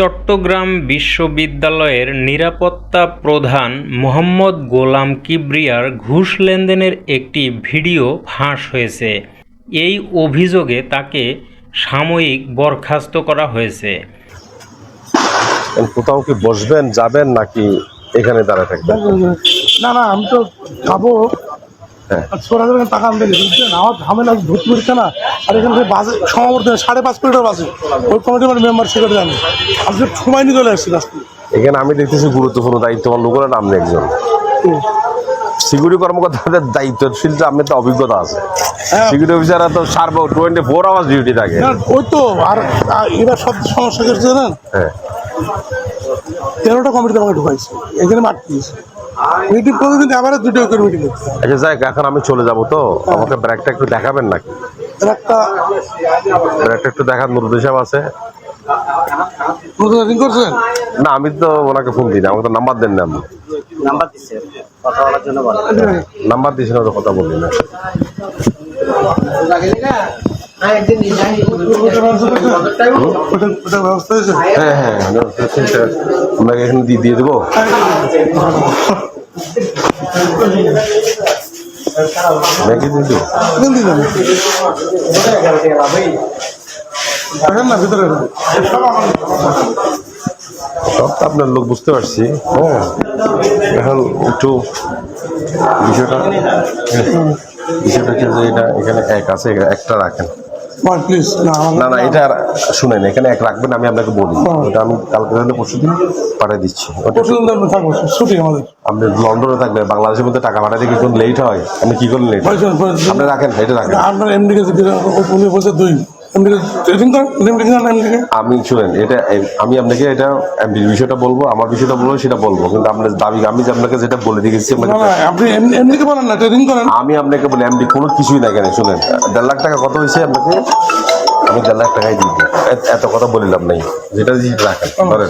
চট্টগ্রাম বিশ্ববিদ্যালয়ের নিরাপত্তা প্রধান মোহাম্মদ গোলাম কিবরিয়ার ঘুষ লেনদেনের একটি ভিডিও ফাঁস হয়েছে। এই অভিযোগে তাকে সাময়িক বরখাস্ত করা হয়েছে। কোথাও কি বসবেন যাবেন নাকি এখানে দাঁড়ায় থাকবেন? না না আমি তো যাব হ্যাঁ। টাকা আনতে গেছি বুঝছেন আমার ঝামেলা ধরতে পারছে না আর এখানে সেই বাসে সমাবর্তন সাড়ে পাঁচ কিলোমিটার বাসে ওই কমিটির মেম্বার সেক্রেটারি আমি আজকে সময় নিয়ে চলে আসছি রাস্তা এখানে আমি দেখতেছি গুরুত্বপূর্ণ দায়িত্ববান লোকের নাম নেই একজন। সিকিউরিটি কর্মকর্তাদের দায়িত্বশীল যে আপনার তো অভিজ্ঞতা আছে। সিকিউরিটি অফিসাররা তো সার্ব টোয়েন্টি ফোর আওয়ার্স ডিউটি থাকে ওই তো আর এরা সব সমস্যা করছে জানেন? হ্যাঁ। তেরোটা কমিটিতে আমাকে ঢুকাইছে। এখানে মাঠ দিয়েছে। মিটিং প্রতিদিন আবার দুটো করে মিটিং আচ্ছা যাই এখন আমি চলে যাব তো। আমাকে ব্র্যাকটা একটু দেখাবেন নাকি? একটা ব্র্যাকটা একটু দেখার নির্দেশ আছে। নতুন মিটিং করছেন? না আমি তো ওনাকে ফোন দিই না আমাকে তো নাম্বার দেন না আপনি। নাম্বার দিচ্ছে কথা বলার জন্য নাম্বার দিয়েছেন তো কথা বলি না হ্যাঁ হ্যাঁ আপনাকে এখানে দিয়ে দেবো সব তো আপনার লোক বুঝতে পারছি হ্যাঁ এখন একটু বিষয়টা বিষয়টা যে এটা এখানে এক আছে একটা রাখেন প্লিজ না না এটা শুনেন এখানে এক রাখবেন আমি আপনাকে বলি। ওটা আমি কালকে তাহলে পরশু দিন পাঠিয়ে দিচ্ছি। ছুটি আমাদের। আপনি লন্ডনে থাকবেন বাংলাদেশের মধ্যে টাকা পাঠাতে কি কোন লেট হয়? আপনি কি করলেন লেট আপনি রাখেন এটা রাখেন। আপনার এমডি কে উনি বলছে দুই। আমি শুনেন এটা আমি আপনাকে এটা বিষয়টা বলব আমার বিষয়টা বলব সেটা বলব কিন্তু আপনার দাবি আমি যে আপনাকে যেটা বলে দিয়েছি আমি আপনাকে বলি এমডি কোনো কিছুই না কেন শুনেন দেড় লাখ টাকা কত হয়েছে আপনাকে? আমি দেড় লাখ টাকাই দিই এত- কথা বলিলাম নাই যেটা সেটা রাখেন ধরেন।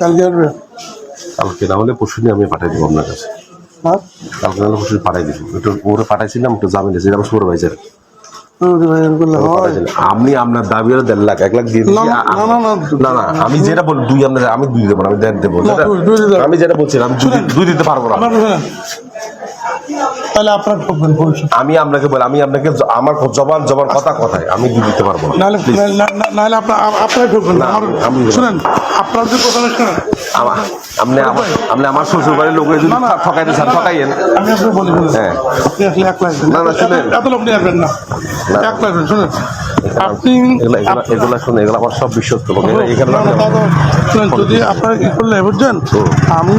কালকে আসবে? কালকে না হলে পরশু আমি পাঠিয়ে দেবো আপনার কাছে। হ্যাঁ? কালকে না হলে পরশু পাঠিয়ে দিব। একটু ওরা পাঠাইছিলাম একটু জামিন দিয়েছি আমার সুপারভাইজার আপনি আপনার দাবি হলো দেড় লাখ এক লাখ দিয়ে না, না, আমি যেটা বল দুই আপনার আমি দুই দেবো আমি দেড় দেবো। আমি যেটা বলছিলাম আমি দুই- দিতে পারব না। তাহলে আপনার আমি আপনাকে বলি আমি আপনাকে আমার জবান জবান কথা কথায় আমি দিতে পারব না নাহলে আপনার আপনার ঢুকবেন না শুনেন আপনার যে কথা শুনেন আমা- আপনি আপনি আমার শ্বশুর বাড়ির লোকের যদি। ঠকাইতে চান ঠকাইয়েন আমি আপনাকে বলি হ্যাঁ। আপনি আসলে এক লাখ না, না, শুনেন। এত লোক নিয়ে আসবেন না। এক লাখ শুনেন এগুলা এগুলা এগুলা শুনে এগুলা আমার সব বিশ্বস্ত যদি আপনার ই করলে বুঝছেন আমি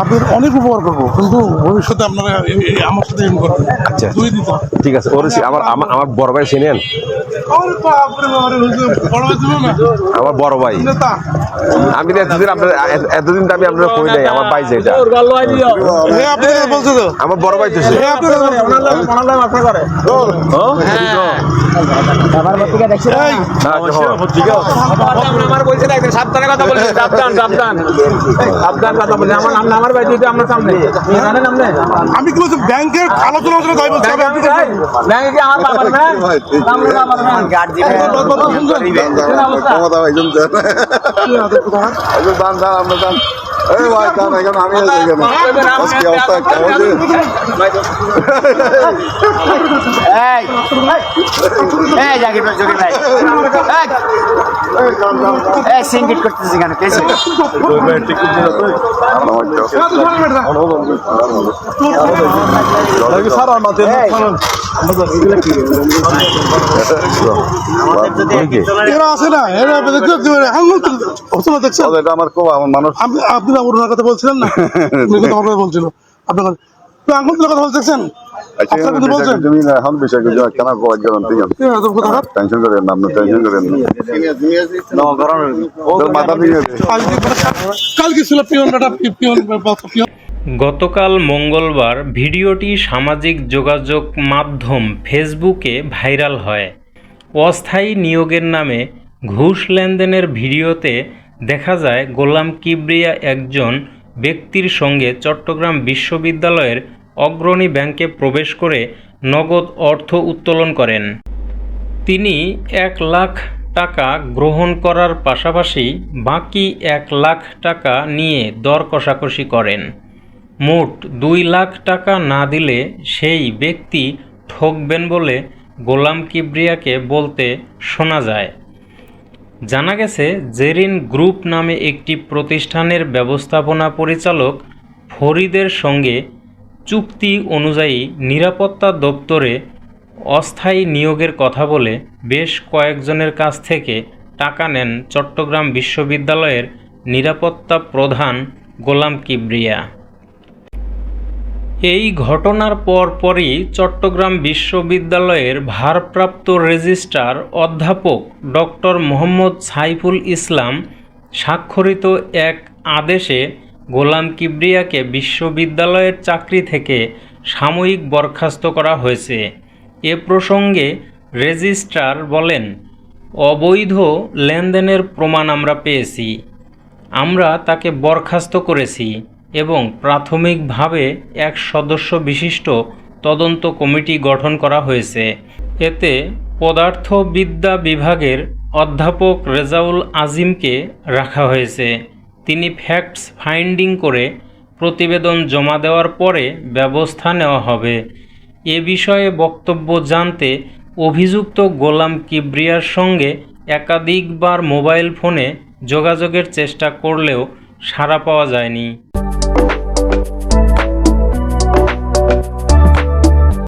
আপনার অনেক উপকার করব কিন্তু ভবিষ্যতে আপনারা আমার সাথে এম করবেন। আচ্ছা। দুই দিতে ঠিক আছে ওর আমার আমার আমার বড় ভাই চিনেন? আমার বড় ভাই। আমি এতদিন আপনার এতদিন তো আমি আপনার কই নাই আমার ভাই যেটা আমার বড় ভাই তো সে। হে বলছে। আমার এই, না, আমার একদিন সাবধানে কথা বলছেন সাবধান সাবধান সাবধান কথা বলছেন আমার নাম আমার বাড়ি দিতে আপনার সামনে জানেন আপনি আমি কি বলছি ব্যাংকের আলোচনা আলোচনা তাই বলছি ব্যাংকে ব্যাংকে কি আমার বাবার ব্যাংক আমার বাবার ব্যাংক একজন দান দান আমরা দান এই ভাই দান এখন আমি এখানে আজকে অবস্থা কেমন? এই এই জাকির ভাই জকির ভাই এই এই সিঙ্গিট করতেছি কেন? কেসে এরা আছে না এরা দেখতে আঙুল অচলা দেখছেন? তাহলে এটা আমার আপনি আপনি কথা বলছিলেন না? বলছিল। আপনার তো তুলে কথা আচ্ছা, কালকে ছিল পিয়ন পিয়ন। গতকাল মঙ্গলবার ভিডিওটি সামাজিক যোগাযোগ মাধ্যম ফেসবুকে ভাইরাল হয়। অস্থায়ী নিয়োগের নামে ঘুষ লেনদেনের ভিডিওতে দেখা যায় গোলাম কিবরিয়া একজন ব্যক্তির সঙ্গে চট্টগ্রাম বিশ্ববিদ্যালয়ের অগ্রণী ব্যাংকে প্রবেশ করে নগদ অর্থ উত্তোলন করেন। তিনি এক লাখ টাকা গ্রহণ করার পাশাপাশি বাকি এক লাখ টাকা নিয়ে দর কষাকষি করেন। মোট দুই লাখ টাকা না দিলে সেই ব্যক্তি ঠকবেন বলে গোলাম কিবরিয়াকে বলতে শোনা যায়। জানা গেছে, জেরিন গ্রুপ নামে একটি প্রতিষ্ঠানের ব্যবস্থাপনা পরিচালক ফরিদের সঙ্গে চুক্তি অনুযায়ী নিরাপত্তা দপ্তরে অস্থায়ী নিয়োগের কথা বলে বেশ কয়েকজনের কাছ থেকে টাকা নেন চট্টগ্রাম বিশ্ববিদ্যালয়ের নিরাপত্তা প্রধান গোলাম কিবরিয়া। এই ঘটনার পরপরই চট্টগ্রাম বিশ্ববিদ্যালয়ের ভারপ্রাপ্ত রেজিস্ট্রার অধ্যাপক ডক্টর মোহাম্মদ সাইফুল ইসলাম স্বাক্ষরিত এক আদেশে গোলাম কিবরিয়াকে বিশ্ববিদ্যালয়ের চাকরি থেকে সাময়িক বরখাস্ত করা হয়েছে। এ প্রসঙ্গে রেজিস্ট্রার বলেন, অবৈধ লেনদেনের প্রমাণ আমরা পেয়েছি। আমরা তাকে বরখাস্ত করেছি। এবং প্রাথমিকভাবে এক সদস্য বিশিষ্ট তদন্ত কমিটি গঠন করা হয়েছে। এতে পদার্থবিদ্যা বিভাগের অধ্যাপক রেজাউল আজিমকে রাখা হয়েছে। তিনি ফ্যাক্টস ফাইন্ডিং করে প্রতিবেদন জমা দেওয়ার পরে ব্যবস্থা নেওয়া হবে। এ বিষয়ে বক্তব্য জানতে অভিযুক্ত গোলাম কিবরিয়ার সঙ্গে একাধিকবার মোবাইল ফোনে যোগাযোগের চেষ্টা করলেও সাড়া পাওয়া যায়নি।